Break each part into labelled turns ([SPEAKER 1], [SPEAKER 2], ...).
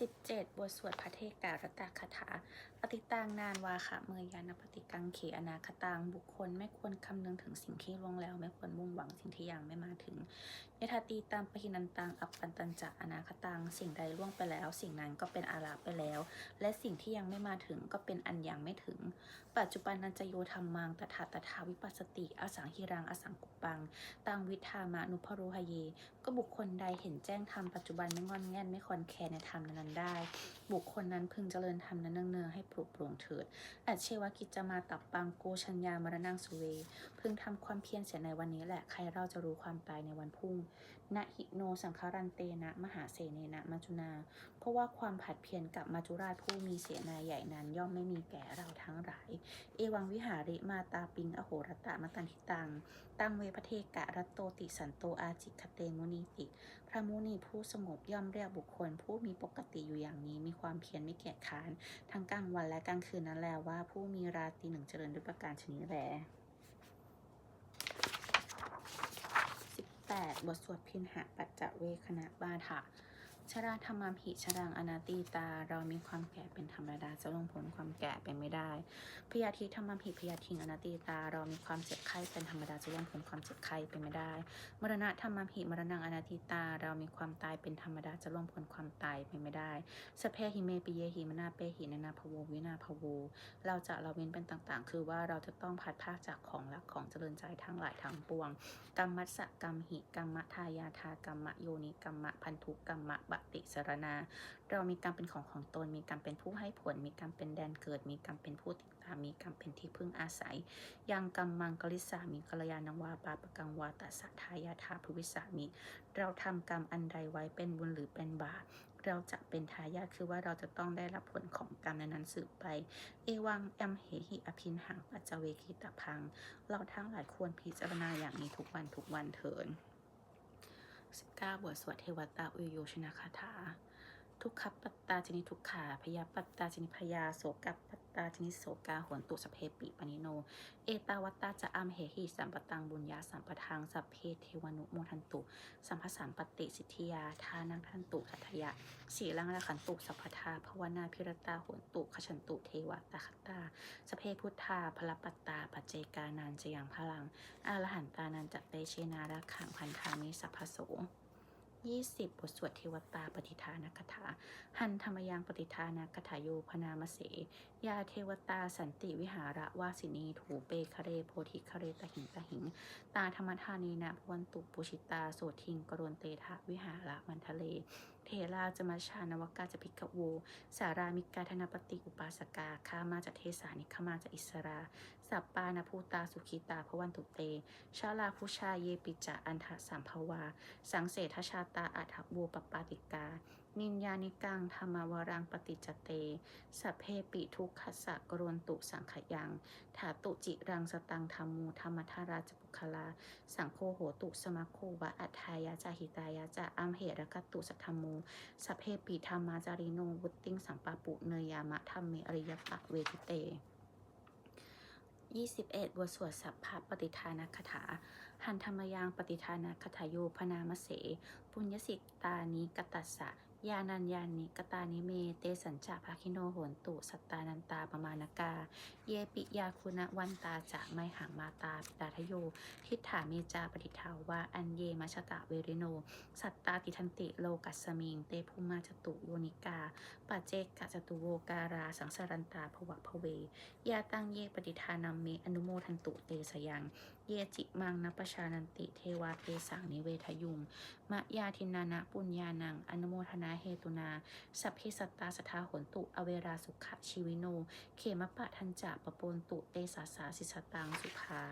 [SPEAKER 1] 10 7 บทสวดพระเทการตคาถา ปฏิตังนานวาคะเมยยานปฏิกังเขอนาคตัง บุคคลไม่ควรคำนึงถึงสิ่งที่ล่วงแล้ว ไม่ควรมุ่งหวังสิ่งที่ยังไม่มาถึงยถาตีตามปหินันตัง อัปปันตันจะอนาคตัง สิ่งใดล่วงไปแล้ว สิ่งนั้นก็เป็นอาลาไปแล้ว และสิ่งที่ยังไม่มาถึงก็เป็นอันยังไม่ถึง ปัจจุบันนันจโยธรรมังตถาตถาวิปัสสติ อสังหิรัง อสังกุปัง ตังวิธามานุพโรหเย ก็บุคคลใดเห็นแจ้งธรรมปัจจุบันไม่งอนแง่นไม่คอนแคร์ในธรรมนั้นได้บุคคลนั้นพึงเจริญธรรมนั้นเนืองๆให้ปลุกปลงเถิดอัจเชวกิจจะมาตับปังโกชัญญามรณังสุเว พึงทำความเพียรเสียในวันนี้แหละ ใครเราจะรู้ความตายในวันพรุ่งนะหิโนสังคารันเตนะ มหาเสเนนะมัจุนา เพราะว่าความผัดเพียรกับมัจุราชผู้มีเสนาใหญ่นั้น ย่อมไม่มีแก่เราทั้งหลาย เอวังวิหาริมาตาปิง อโหรตะมตันทิตัง ตั้งเวพเทกะรัตโตติสันโตอาจิคเตมุนีติ พระมุนีผู้สงบย่อมเรียกบุคคล ผู้มีปกติอยู่อย่างนี้มีความเพียรไม่เกียจค้าน ทั้งกลางวันและกลางคืนนั้นแล้ว่าผู้มีราตรีหนึ่งเจริญด้วยประการชนิดแล 8. บทสวดพินหะปัจจเวคณะบาถะ ชราธรรมามหิชรังอนาตีตา เรามีความแก่เป็นธรรมดาจะลงผลความแก่เป็นไม่ได้พยาธิธรรมามหิพยาธิงอนาตีตา เรามีความเจ็บไข้เป็นธรรมดาจะลงผลความเจ็บไข้เป็นไม่ได้ มรณะธรรมามหิมรณังอนาติตา เรามีความตายเป็นธรรมดาจะล่วงพ้นความตายเป็นไม่ได้สพเพหิเมปิเยหิมนาเปหินนาภโววินาภโวเราจะละเว้นเป็นต่างๆ คือว่าเราจะต้องพัดภาคจากของรักของเจริญใจทั้งหลายทั้งปวงกรรมัสสะกรรมหิกรรมทายาทากรรมโยนิกรรมพันธุกรรมบติสรณาเรามีกรรมเป็นของของตน มีกรรมเป็นผู้ให้ผล มีกรรมเป็นแดนเกิด มีกรรมเป็นผู้ติดตาม มีกรรมเป็นที่พึ่งอาศัย ยังกรรมมังกลิสามีกัลยาณวาปาปกังวาตัสทายาทาภวิสามิเราทำกรรมอันใดไว้เป็นบุญหรือเป็นบาปเราจะเป็นทายาทคือว่าเราจะต้องได้รับผลของกรรมนั้นสืบไป เอวังแอมเหหิอภินหังปัจจเวคิตพัง เราทั้งหลายควรพิจารณาอย่างนี้ทุกวันทุกวันเถิด 69 บทสวดเทวตาอุโยชนาคาถา ทุกขปัตตาจนิทุกขาพยาปัตตาจนิพยาโสกปัตตาจนิโสกาหนตุสพเพปิปนิโน เอตาวัตตาจะอัมเหหิสัมปตังบุญญาสัมปทางสัพเพเทวนุโมทันตุ สัมภสัมปติสิทธิยาทานังทันตุสัทธยะสีลังละขันตุสัพพทาภวนาพิรตาหนตุขชันตุเทวตาคตาสเพพุทธาพลปัตตาปัจเจกานันจะยังพลังอรหันตานันจะเตเชนารักขังพันธามิสัพพโส 20 บทสวดเทวตาปฏิทานคถา หันธรรมยังปฏิทานคถาโยพนามเส ยาเทวตาสันติวิหาระวาสินีถูเปคเรโพธิคเรตหิงตหิง ตาธรรมธานีนะพวันตุปุชิตาโสทิงกรนเตทะวิหาระมันทะเล เทราจมาชานวกาจะพิกโว สารามิกาธนปฏิอุปาสกาข้ามาจะเทสานิขมาจะอิสรา สัปปานาภูตาสุขิตาพวันตุเต ชาลาผู้ชาเยปิจาอันทะสัมภวา สังเสทชาตาอัฐบูปปาติกา นินยานิกังธรรมวรังปฏิจเตสัพเพปิทุกขสะกรนตุสังขยัง ถาตุจิรังสตังธรรมูธรรมทาราจปุคลา สังโฆโหตุสมะโควะอัฏฐายาจาหิตายาจะอัมเหระกตตุสัทธรรมูสัพเพปิธรรมาจาริโนวุตติงสัมปาปุเนยามะธรรมเมอริยปะเวทิเต21บทสวดสัพพะปฏิทานคถา หันธรรมยังปฏิทานคถาโยพนามเส ปุญญสิกตานิกตัสสะ ยานัญญานิกตานิเม เตสัญจาภาคิโนโหนตุ สัตตานันตาปมานกา เยปิยาคุณวันตาจะไมหังมาตาปิตาทโย ทิฏฐาเมจาปฏิทาวาอันเยมัชตะเวริโน สัตตาติทันติโลกัสมิง เตภูมาจตุโยนิกาปัจเจกกจตุโวการา สังสารันตาภวะภเว ยาตังเยปฏิทานัมเมอนุโมทันตุเตสยัง เยจิมังนปชานันติเทวาเตสังนิเวทยุงมะยาทินานะปุญญานังอนุโมทนาเหตุนา สัพเพสัตตาสทาหนตุ อเวราสุขะชีวิโน เขมปะทันจะปะปนตุเตสาสาสิสตังสุภา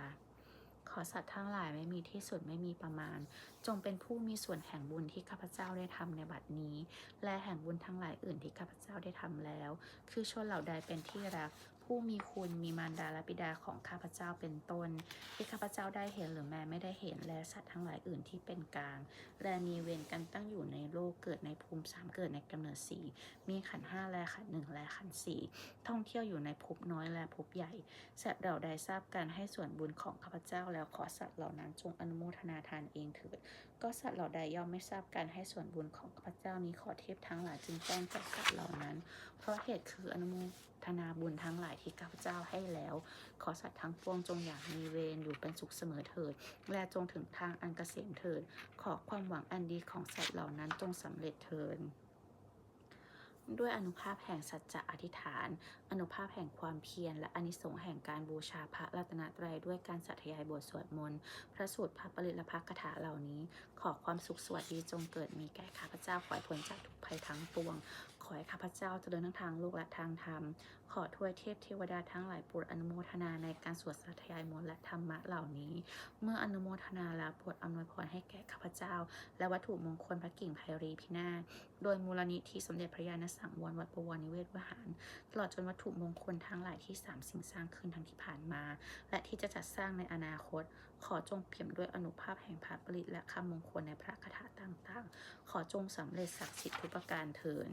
[SPEAKER 1] ขอสัตว์ทั้งหลายไม่มีที่สุดไม่มีประมาณ จงเป็นผู้มีส่วนแห่งบุญที่ข้าพเจ้าได้ทำในบัดนี้ และแห่งบุญทั้งหลายอื่นที่ข้าพเจ้าได้ทำแล้ว คือชนเหล่าใดเป็นที่รักผู้มีคุณมีมารดาและบิดาของข้าพเจ้าเป็นต้น ที่ข้าพเจ้าได้เห็นหรือแม้ไม่ได้เห็นและสัตว์ทั้งหลายอื่นที่เป็นกลาง และมีเวรกันตั้งอยู่ในโลกเกิดในภูมิสามเกิดในกำเนิดสี่มีขันห้าและขันหนึ่งและขันสี่ท่องเที่ยวอยู่ในภพน้อยและภพใหญ่สัตว์เหล่าใดทราบการให้ส่วนบุญของข้าพเจ้าแล้วขอสัตว์เหล่านั้นจงอนุโมทนาทานเองเถิดก็สัตว์เหล่าใดย่อมไม่ทราบการให้ส่วนบุญของข้าพเจ้านี้ขอเทพทั้งหลายจึงแจ้งแก่สัตว์เหล่านั้น เพราะเหตุคืออนุโมทนาบุญทั้งหลายที่ข้าพเจ้าให้แล้ว ขอสัตว์ทั้งปวงจงอย่างมีเวรอยู่เป็นสุขเสมอเถิด และจงถึงทางอันเกษมเถิด ขอความหวังอันดีของสัตว์เหล่านั้นจงสำเร็จเถิดด้วยอนุภาพแห่งสัจจะอธิษฐาน อนุภาพแห่งความเพียร และอนิสงส์แห่งการบูชาพระรัตนตรัยด้วยการสัตยายบทสวดมนต์ พระสูตรพระปริและพระคาถาเหล่านี้ ขอความสุขสวัสดีจงเกิดมีแก่ข้าพเจ้าขอให้พ้นจากทุกภัยทั้งปวง อให้ข้าพเจ้าเจริญทั้งทางโลกและทางธรรม ขอถวยเทพเทวดาทั้งหลายโปรดอนุโมทนาในการสวดสัตยายมนต์และธรรมะเหล่านี้ เมื่ออนุโมทนาแล้วโปรดอำนวยพรให้แก่ข้าพเจ้า และวัตถุมงคลพระกิ่งไพรีพินาศโดยมูลนิธิสมเด็จพระยาณสังวรวัดประวรนิเวศวิหาร ตลอดจนวัตถุมงคลทั้งหลายที่สามสิ่งสร้างขึ้นทั้งที่ผ่านมา และที่จะจัดสร้างในอนาคต ขอจงเปี่ยมด้วยอนุภาพแห่งพระปริตและคำมงคลในพระคาถาต่างๆ ขอจงสำเร็จศักดิ์สิทธิ์ทุกประการเทิน